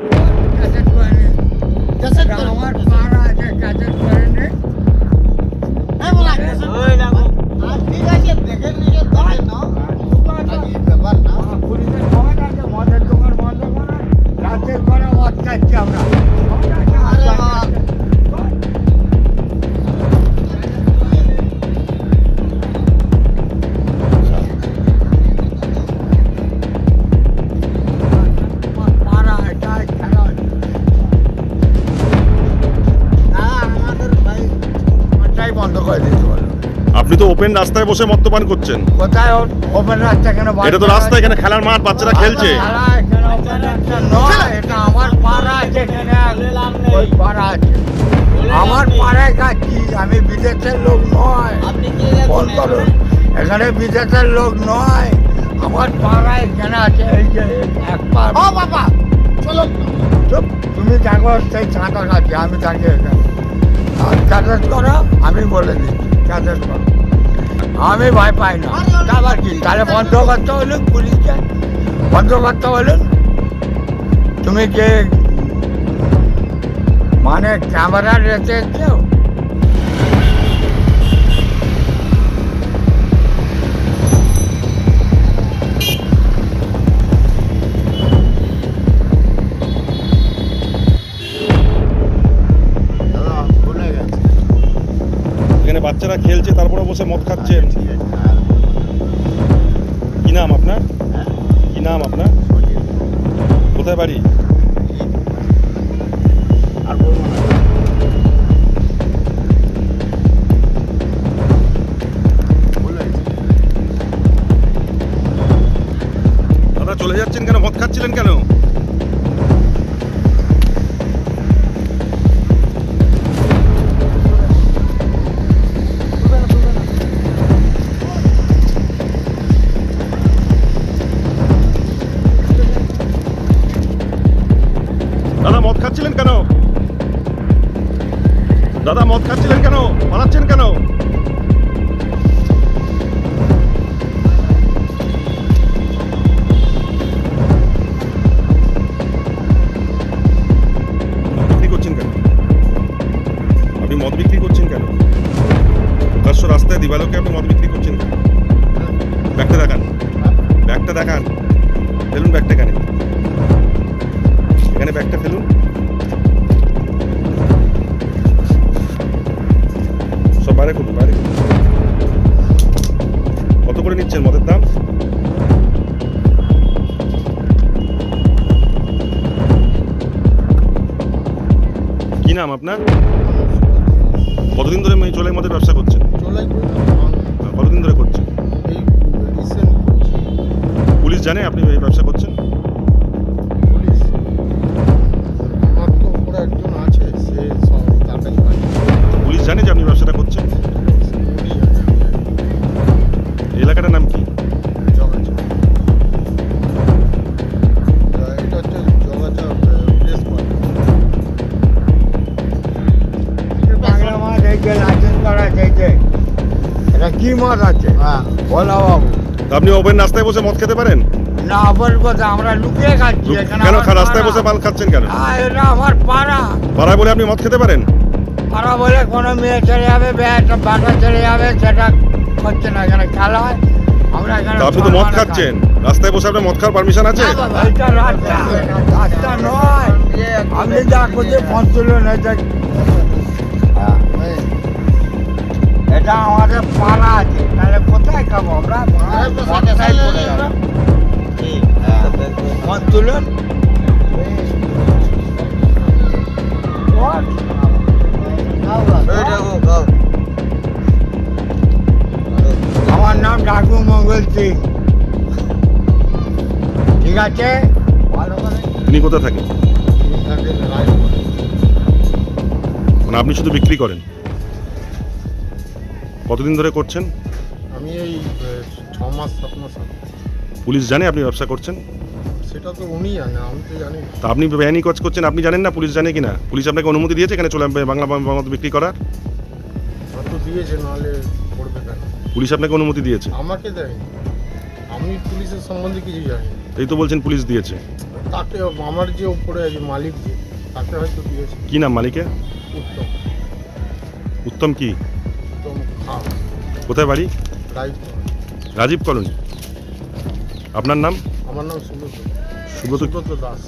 Cassette করে আপনি তো ওপেন রাস্তায় বসে মদ্যপান করছেন। কোথায় ওপেন রাস্তা কেন এটা তো রাস্তা এখানে খেলার মাঠ বাচ্চারা খেলছে। খেলা এখানে ওপেন রাস্তা নয়, এটা আমার পাড়া আছে ওই পাড়া আছে। আমার। পাড়ায় খাচ্ছি আমি বিদেশের লোক নয়। কি এখানে বিদেশের লোক নয়। আমার পাড়ায় এখানে আছে? এই যে এক পা ও বাবা চলো। চুপ, তুমি দেখো সেই ছাঁকা খাচ্ছি আমি থাকি এখানে আর করো আমি বলে দিচ্ছি। ক্যাসেট করো। আমি ভয় পাই না। আবার কি? তাহলে বন্ধ করতে বলুন পুলিশকে বন্ধ করতে বলুন, তুমি যে মানে ক্যামেরা রেখে বাচ্চারা খেলছে তারপরে বসে মদ খাচ্ছেন। ঠিক কি নাম আপনার? হ্যাঁ কি নাম আপনার? কোথায় বাড়ি? দাদা, মদ খাচ্ছিলেন কেন? পালাচ্ছেন কেন? করছেন কেন? আপনি মদ বিক্রি করছেন কেন? রাস্তায় মদ বিক্রি করছেন ব্যাগটা দেখান। ব্যাগটা দেখান। ফেলুন ব্যাগটা এখানে। এখানে ব্যাগটা ফেলুন। নাম আপনার? কতদিন ধরে এই চলে মদের ব্যবসা করছেন কতদিন ধরে করছেন পুলিশ জানে আপনি এই ব্যবসা করছেন? বলা বাবু। আপনি ওপেন রাস্তায় বসে মদ খেতে পারেন? না আবার কথা আমরা লুকিয়ে খাচ্ছি কেন রাস্তায় বসে মাল খাচ্ছেন কেন? এটা আমার পাড়া। পাড়ায় বলে আপনি মদ খেতে পারেন? পাড়া বলে কোনো মেয়ে চলে যাবে বে একটা বাটা চলে যাবে সেটা হচ্ছে না এখানে খেলা হয়। আমরা এখানে আপনি তো মদ খাচ্ছেন। রাস্তায় বসে আপনার মদ খাওয়ার পারমিশন আছে? খাই। রাস্তা। রাস্তা নয়। আপনি যা করছে ফোন তুলুন এটা এটা আমাদের পাড়া আছে তাহলে কোথায় খাব আমরা? মদটাই পড়ে যাবে তুলুন আমার নাম ডাকু মঙ্গল সিং। ঠিক আছে? ভালো করে তিনি কোথায় থাকেন? মানে আপনি শুধু বিক্রি করেন? কতদিন ধরে করছেন? আমি এই ছ মাস সাত মাস পুলিশ জানে আপনি ব্যবসা করছেন? সেটা তো উনি জানে আমি তো জানি তা আপনি বেআইনি কাজ করছেন আপনি জানেন না পুলিশ জানে কি না পুলিশ আপনাকে অনুমতি দিয়েছে এখানে চলে বাংলা মদ বিক্রি করার? তো দিয়েছে নাহলে করবে কেন? পুলিশ আপনাকে অনুমতি দিয়েছে? আমাকে দেয় আমি পুলিশের সম্বন্ধে কিছু জানি এই তো বলছেন পুলিশ দিয়েছে। তাকে আমার যে উপরে আছে মালিক যে তাকে হয়তো দিয়েছে। কি নাম মালিকের? উত্তম। উত্তম কি? কোথায় বাড়ি? রাজীব কলোনি। আপনার নাম? আমার নাম সুব্রত সুব্রত দাস।